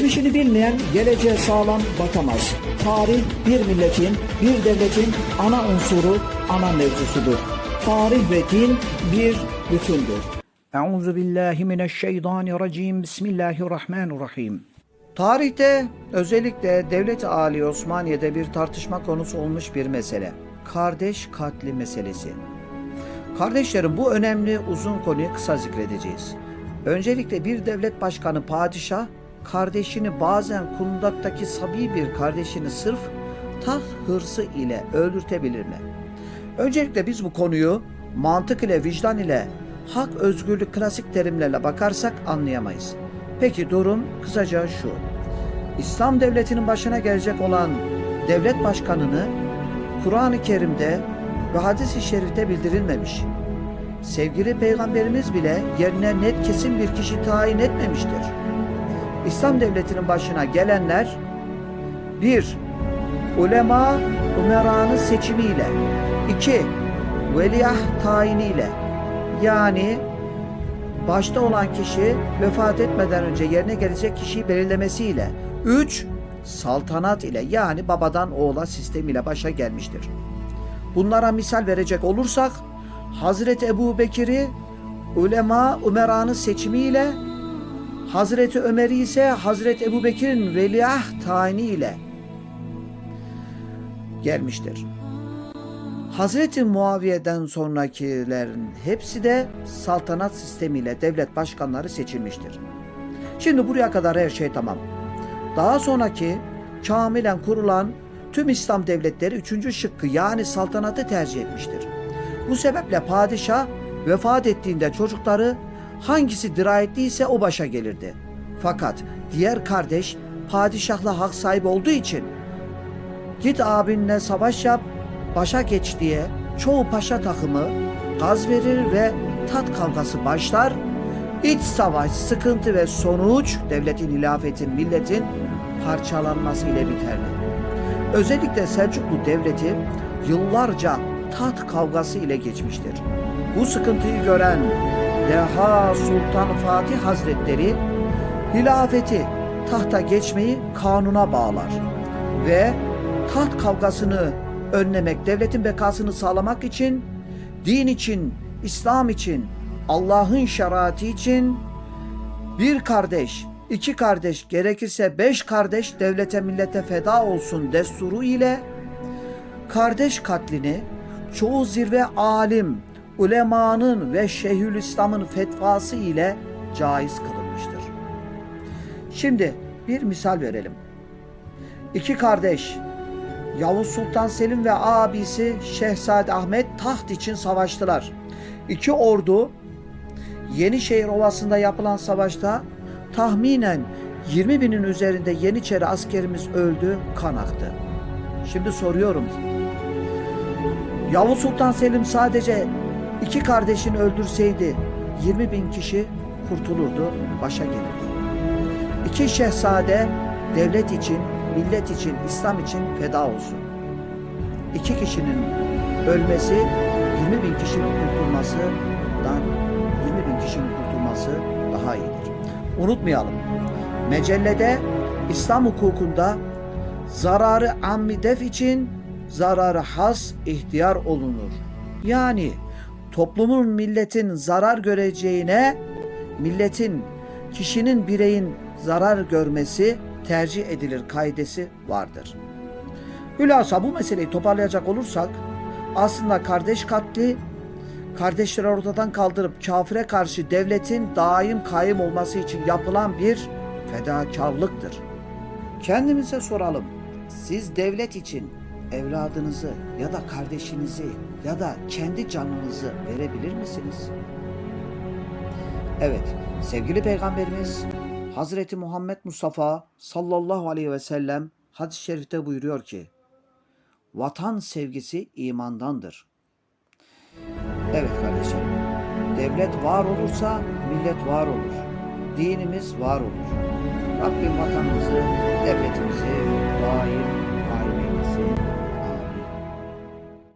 Geçmişini bilmeyen geleceğe sağlam bakamaz. Tarih bir milletin, bir devletin ana unsuru, ana mevzusudur. Tarih ve din bir bütündür. Euzu billahi mineşşeytanirracim. Bismillahirrahmanirrahim. Tarihte özellikle Devlet-i Ali Osmaniye'de bir tartışma konusu olmuş bir mesele. Kardeş katli meselesi. Kardeşlerim bu önemli uzun konuyu kısa zikredeceğiz. Öncelikle bir devlet başkanı padişah kardeşini bazen kundaktaki sabi bir kardeşini sırf taht hırsı ile öldürtebilir mi? Öncelikle biz bu konuyu mantık ile vicdan ile hak özgürlük klasik terimlerle bakarsak anlayamayız. Peki durum kısaca şu. İslam devletinin başına gelecek olan devlet başkanını Kur'an-ı Kerim'de ve hadis-i şerifte bildirilmemiş. Sevgili peygamberimiz bile yerine net kesin bir kişi tayin etmemiştir. İslam devletinin başına gelenler bir Ulema umeranın seçimiyle iki Veliaht tayiniyle yani başta olan kişi vefat etmeden önce yerine gelecek kişiyi belirlemesiyle üç Saltanat ile yani babadan oğula sistemiyle başa gelmiştir. Bunlara misal verecek olursak Hazreti Ebu Bekir'i ulema umeranın seçimiyle Hazreti Ömer'i ise Hazreti Ebu Bekir'in veliaht tayini ile gelmiştir. Hazreti Muaviye'den sonrakilerin hepsi de saltanat sistemiyle devlet başkanları seçilmiştir. Şimdi buraya kadar her şey tamam. Daha sonraki kamilen kurulan tüm İslam devletleri üçüncü şıkkı yani saltanatı tercih etmiştir. Bu sebeple padişah vefat ettiğinde çocukları hangisi dirayetliyse o başa gelirdi. Fakat diğer kardeş padişahla hak sahibi olduğu için git abinle savaş yap başa geç diye çoğu paşa takımı gaz verir ve tat kavgası başlar. İç savaş, sıkıntı ve sonuç devletin, hilafetin, milletin parçalanması ile biterdi. Özellikle Selçuklu Devleti yıllarca tat kavgası ile geçmiştir. Bu sıkıntıyı gören Deha Sultan Fatih Hazretleri hilafeti tahta geçmeyi kanuna bağlar ve taht kavgasını önlemek, devletin bekasını sağlamak için, din için, İslam için, Allah'ın şeriatı için bir kardeş, iki kardeş, gerekirse beş kardeş devlete millete feda olsun desturu ile kardeş katlini çoğu zirve alim, ulemanın ve Şeyhülislam'ın fetvası ile caiz kılınmıştır. Şimdi bir misal verelim. İki kardeş Yavuz Sultan Selim ve abisi Şehzade Ahmet taht için savaştılar. İki ordu Yenişehir Ovası'nda yapılan savaşta tahminen 20 binin üzerinde Yeniçeri askerimiz öldü, kan aktı. Şimdi soruyorum. Yavuz Sultan Selim sadece iki kardeşini öldürseydi 20 bin kişi kurtulurdu, başa gelirdi. İki şehzade devlet için, millet için, İslam için feda olsun. İki kişinin ölmesi 20 bin kişinin kurtulmasından 20 bin kişinin kurtulması daha iyidir. Unutmayalım. Mecellede İslam hukukunda zararı ammi def için zararı has ihtiyar olunur. Yani toplumun milletin zarar göreceğine milletin kişinin bireyin zarar görmesi tercih edilir kaidesi vardır. Hülasa bu meseleyi toparlayacak olursak aslında kardeş katli kardeşleri ortadan kaldırıp kafire karşı devletin daim kaim olması için yapılan bir fedakarlıktır. Kendimize soralım. Siz devlet için evladınızı ya da kardeşinizi ya da kendi canınızı verebilir misiniz? Evet, sevgili peygamberimiz Hazreti Muhammed Mustafa sallallahu aleyhi ve sellem hadis-i şerifte buyuruyor ki vatan sevgisi imandandır. Evet kardeşim, devlet var olursa millet var olur. Dinimiz var olur. Rabbim vatanımızı, devletimizi daim